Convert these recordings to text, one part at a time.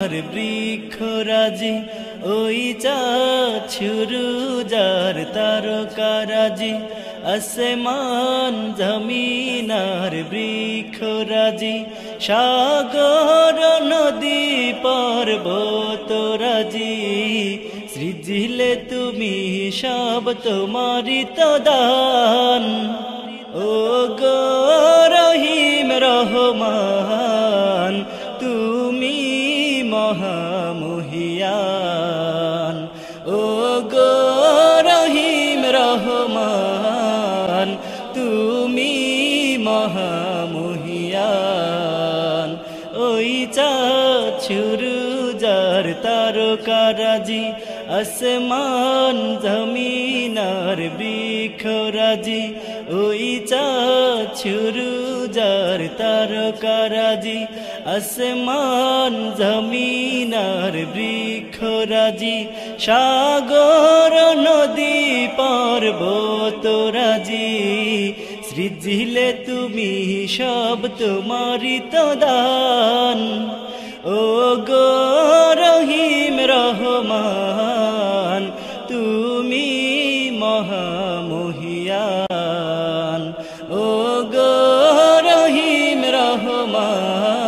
আর বৃক্ষরাজি ওই চাঁদ ছুরু যার তারকারাজি আসমান জমিনার বৃক্ষরাজি সাগর নদী পর্বতরাজি সৃজিলে তুমি সব তোমারি তো দান ও গো রহিম রহমান মহামহিয়ান। ও গো রহিম রহমান, তুমি মহামহিয়ান। ওই চাঁদ ছুরু যার তারকারাজি, আসমান জমিনার বিখরাজি ওই চাঁদ ছুরু যার তারকারাজি আসমান জমিনার বৃক্ষরাজি, সাগর নদী পর্বতরাজি সৃজিলে তুমি সব তোমারি তো দান ও গো রহিম রহমান, তুমি মহামহিয়ান। ও গো রহিম রহমান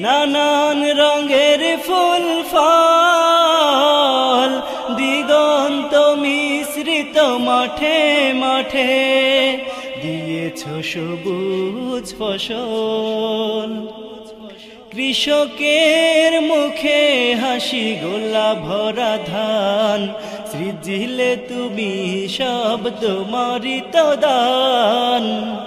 নানান রঙের ফুল, ফল, দিগন্ত মিশ্রিত মাঠে মাঠে। দিয়েছ সবুজ ফসল। কৃষকের মুখে হাসি গোলা ভরা ধান। সৃজিলে তুমি সব তোমারি তো দান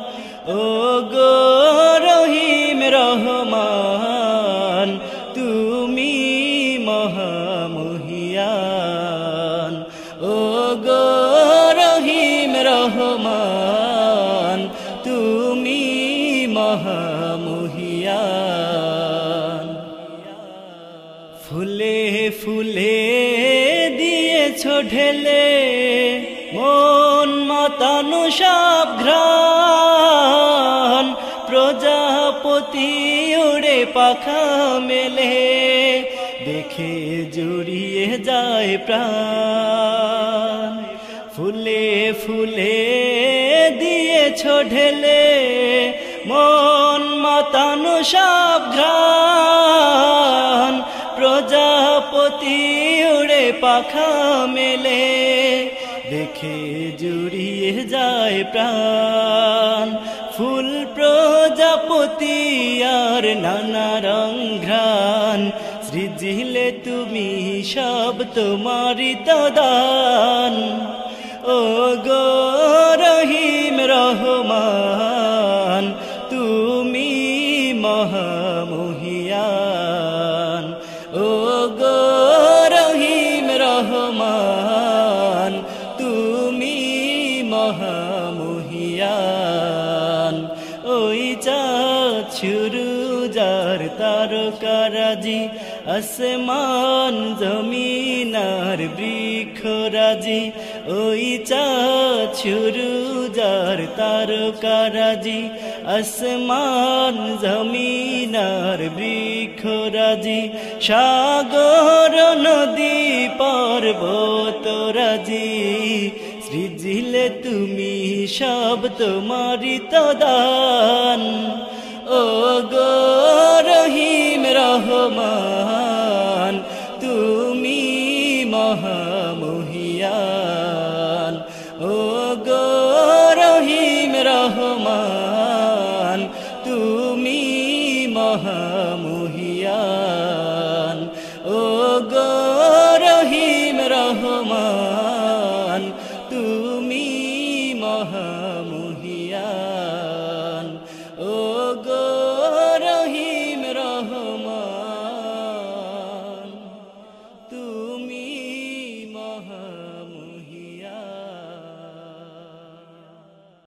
ফুলে দিয়েছ ঢেলে, মন মাতানো সব ঘ্রাণ, প্রজাপতি উড়ে পাখা মেলে, দেখে জুড়িয়ে যায় প্রাণ। ফুলে ফুলে দিয়েছ ঢেলে, মন মাতানো সব ঘ্রাণ পাখা মেলে, দেখে জুড়িয়ে যায় প্রাণ। ফুল প্রজাপতি আর নানা রং ঘ্রাণ। সৃজিলে তুমি সব তোমারি তদান। দান ও গো রহিম রহমান, তুমি মহামহিয়ান মহামহিয়ান। ওই চাঁদ শুরু, যার তারকারাজি আসমান জমিনার বৃক্ষরাজি। ওই চাঁদ শুরু, যার তারকারাজি আসমান জমিনার বৃক্ষরাজি। সাগর, নদী, পর্বতরাজি। সৃজিলে তুমি সব তোমার তদান। দান ও গো রহিম রহমান তুমি মহা